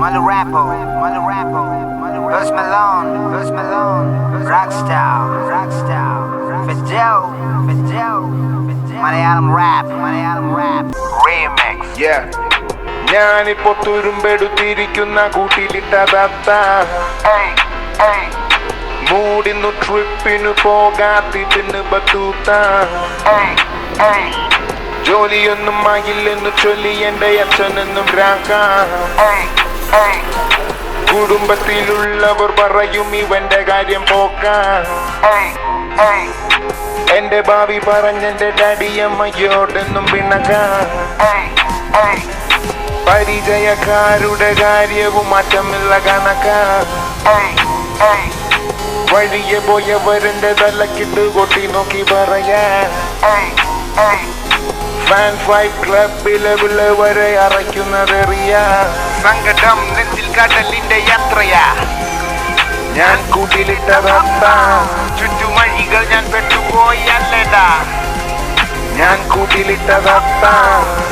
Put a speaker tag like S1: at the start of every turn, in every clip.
S1: rapper, mother rapper, Post Malone, Post Malone, Rockstar, Rockstar, Fidel, Fidel, Malayalam rap Malayalam rap remix
S2: Yeah. ഞാനിപ്പോ തുരുമ്പെടുത്തിരിക്കുന്ന കൂട്ടിലിട്ട തത്ത മൂടിന്നു ട്രിപ്പിന് പോകാത്തിട്ടിന് Battuta. ജോലിയൊന്നും ആയില്ലെന്ന് ചൊല്ലി എന്റെ അച്ഛനെന്നും രാക്ക. കുടുംബത്തിലുള്ളവർ പറയും ഇവന്റെ കാര്യം പോക്ക എന്റെ ഭാവി പറഞ്ഞെന്റെ ഡാഡിയമ്മയോടെന്നും പിണക്ക പരിചയക്കാരുടെ കാര്യവും മാറ്റമില്ല കണക്ക വഴിയെ പോയവരുടെ തലക്കിട്ട് കൊട്ടി നോക്കി പറയാ ഫാൻ ഫൈറ്റ് ക്ലബിലെ വരെ അറയ്ക്കുന്നതെറിയ
S3: സങ്കടം നെഞ്ചിൽ കടലിന്റെ യാത്രയാ.
S2: ഞാൻ കൂട്ടിലിട്ടതത്ത
S3: ചുറ്റുമഴികൾ ഞാൻ പെട്ടുപോയല്ലടാ.
S2: ഞാൻ കൂട്ടിലിട്ടതത്ത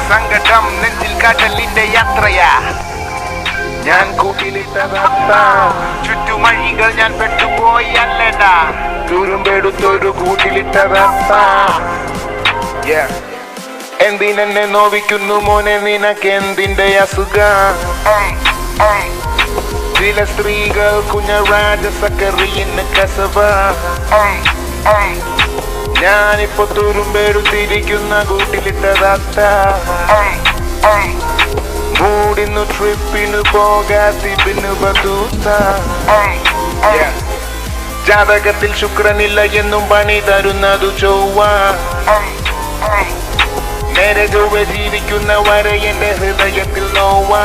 S3: സങ്കടം നെഞ്ചിൽ കടലിന്റെ യാത്രയാ.
S2: ഞാൻ കൂട്ടിലിട്ടതത്ത
S3: ചുറ്റുമഴികൾ ഞാൻ പെട്ടുപോയല്ലടാ.
S2: തുരുമ്പെടുത്തൊരു പെടുത്തൊരു Yeah. എന്തിനെന്നെ നോവിക്കുന്നു മോനെ നിനക്ക് എന്തിന്റെ അസുഖ? ചില സ്ത്രീകൾ കുഞ്ഞ രാജസക്കറിയെന്ന് കസവ. ഞാനിപ്പോ തുരുമ്പെടുത്തിരിക്കുന്ന കൂട്ടിലിട്ടതത്ത. മൂടിന്നു ട്രിപ്പിന് ബദൂത്ത Yeah. ജാതകത്തിൽ ശുക്രനില്ല എന്നും പണി തരുന്നതു ചൊവ്വ. നേരെ ചൊവ്വ ജീവിക്കുന്ന വരെ എന്റെ ഹൃദയത്തിൽ നോവാ.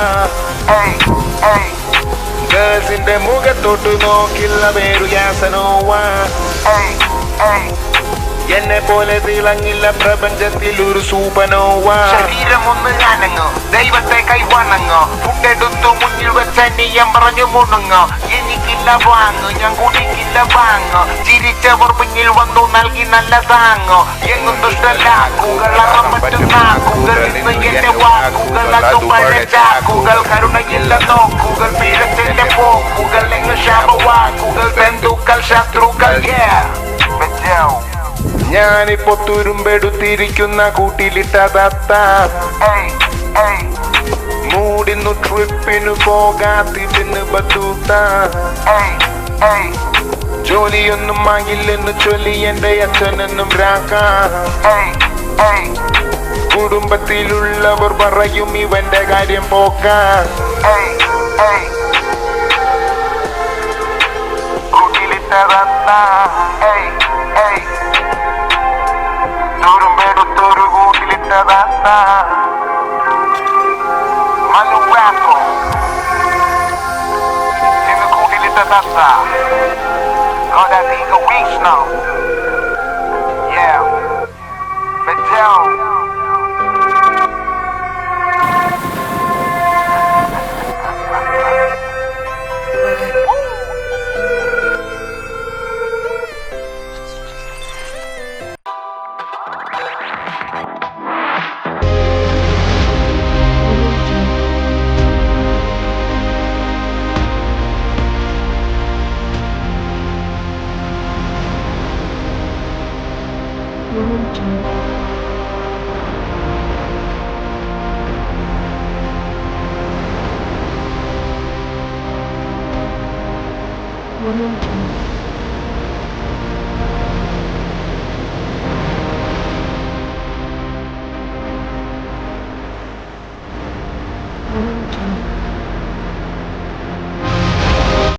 S2: മുഖത്തോട്ട് നോക്കില്ല പേരു യാസനോവാ എന്നെ പോലെ തിളങ്ങില്ല പ്രപഞ്ചത്തിൽ ഒരു സൂപനോവാ
S3: ശരീരം ഒന്ന് ഞാനങ്ങോ ദൈവത്തെ കൈവണങ്ങോ ഫുഡെടുത്തു മുന്നിൽ വെച്ച നീയം പറഞ്ഞു മുണങ്ങോ. എനിക്കില്ല വാങ്ങ് ഞാൻ കുടിക്കില്ല വാങ്ങ്. ചിരിച്ചവർ മുന്നിൽ വന്നു നൽകി നല്ല താങ്ങ്. എങ്ങും ദുഷ്ടലാക്കുകൾ ഇന്ന് എന്റെ വാക്കുകൾ കരുണയില്ല നോക്കുകൾ പിഴച്ചെന്റെ പോക്കുകൾ. എങ്ങ് ശാപവാക്കുകൾ ബന്ധുക്കൾ ശത്രുക്കൾ.
S2: ഞാനിപ്പോ തുരുമ്പെടുത്തിരിക്കുന്ന
S3: hey,
S2: മൂടിന്നു ട്രിപ്പിന് പോകാത്തിന് ബത്തൂത്ത ജോലിയൊന്നും ആയില്ലെന്ന് ചൊല്ലി എന്റെ അച്ഛനെന്നും രാക്ക. കുടുംബത്തിലുള്ളവർ പറയും ഇവന്റെ കാര്യം പോക്ക.
S3: Hey, hey. കൂട്ടിലിട്ടതത്ത the left side. Got that thing weeks now. Yeah. Mattel.
S4: 원원